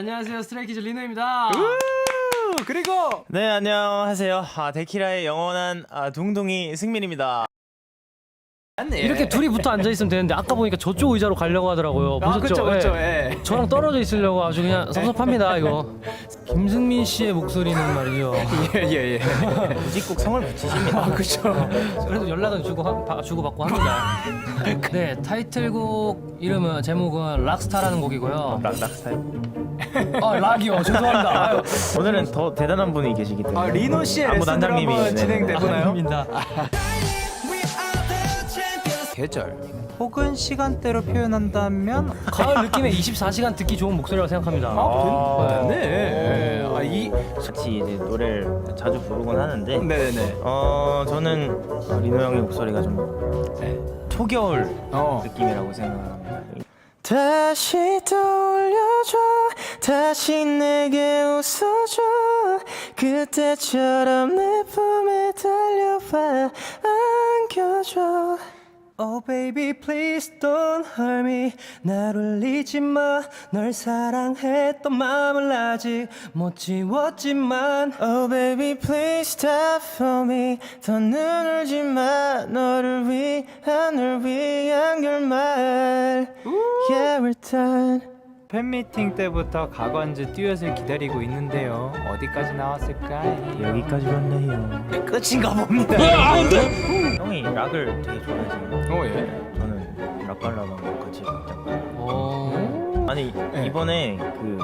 안녕하세요. 스트레이키즈 리노입니다. 그리고 네 안녕하세요. 아, 데키라의 영원한 아, 둥둥이 승민입니다. 이렇게 둘이 붙어 앉아 있으면 되는데 아까 보니까 저쪽 의자로 가려고 하더라고요. 아 보셨죠? 그렇죠 그렇죠. 예. 예. 저랑 떨어져 있으려고 아주 그냥 섭섭합니다 이거. 김승민 씨의 목소리는 말이죠. 예예 예. 굳이 꼭 성을 붙이십니다. 그렇죠. 그래도 연락은 주고 하- 바- 주고 받고 합니다. 네 타이틀곡 이름은 제목은 락스타라는 곡이고요. 락 락스타일. 아 락이요 죄송합니다. 아유, 오늘은 더 대단한 분이 계시기 때문에. 아 리노 씨의 안무 단장님이 한번 네. 진행되나요? 아닙니다. 계절 혹은 시간대로 표현한다면 가을 느낌의 24시간 듣기 좋은 목소리라고 생각합니다. 아, 네. 아 이 같이 이제 노래를 자주 부르곤 하는데 네네네. 어 저는 어, 리노 형의 목소리가 좀 네. 초겨울 어. 느낌이라고 생각합니다. 다시 떠올려줘 다시 내게 웃어줘 그때처럼 내 품에 달려와 안겨줘 Oh baby please don't hurt me. 날 울리지 마널 사랑했던 마음을 아직 못 지웠지만. Oh baby please stop for me. 더 눈을지 마. 너를 위한 널 위한 결말. Yeah we're done. 팬미팅 때부터 각원즈 듀엣을 기다리고 있는데요. 어디까지 나왔을까요? 여기까지 왔네요. 끝인가 봅니다. 형이 락을 되게 좋아해서 어 예. 저는 락 발라드 한번 같이 듣자 어... 아니 네. 이번에 그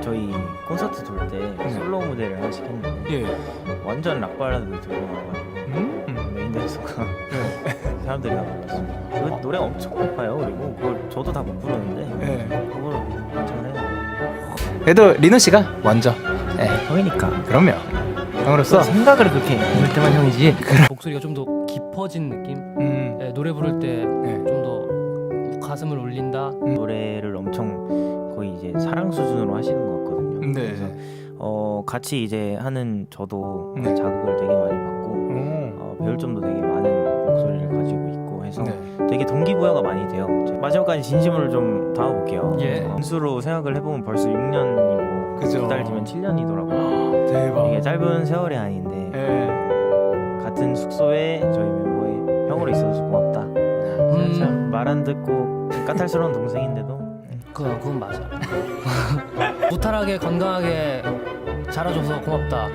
저희 콘서트 돌때 네. 솔로 무대를 하나씩 했는데 예. 완전 락 발라드를 들고 나와가지고 음. 메인 댄서가 네. 사람들이 다 불렀습니다 그 노래가 엄청 높아요 그리고 그걸 저도 다 못 부르는데 예. 그걸 괜찮아요 그래도 리노 씨가 먼저. 예. 형이니까 그럼요. 형으로서. 생각을 그렇게 할 때만 형이지 목소리가 좀 더 깊어진 느낌. 음. 네, 노래 부를 때좀 네. 더 가슴을 울린다. 노래를 엄청 거의 이제 사랑 수준으로 하시는 것 같거든요 네. 그래서 어 같이 이제 하는 저도 네. 자극을 되게 많이 받고 오. 어, 배울 점도 되게 많은 목소리를 가지고 있고 해서 네. 되게 동기부여가 많이 돼요. 마지막까지 진심으로 좀 담아볼게요. 예. 어, 연수로 생각을 해보면 벌써 6년이고 그죠. 두달 뒤면 7년이더라고요. 대박. 이게 짧은 세월이 아닌데 예. 같은 숙소에 저희 멤버의 형으로 있어서 고맙다. 음, 말안 듣고 까탈스러운 동생인데도 그 그건 맞아. 무탈하게 건강하게 자라줘서 고맙다.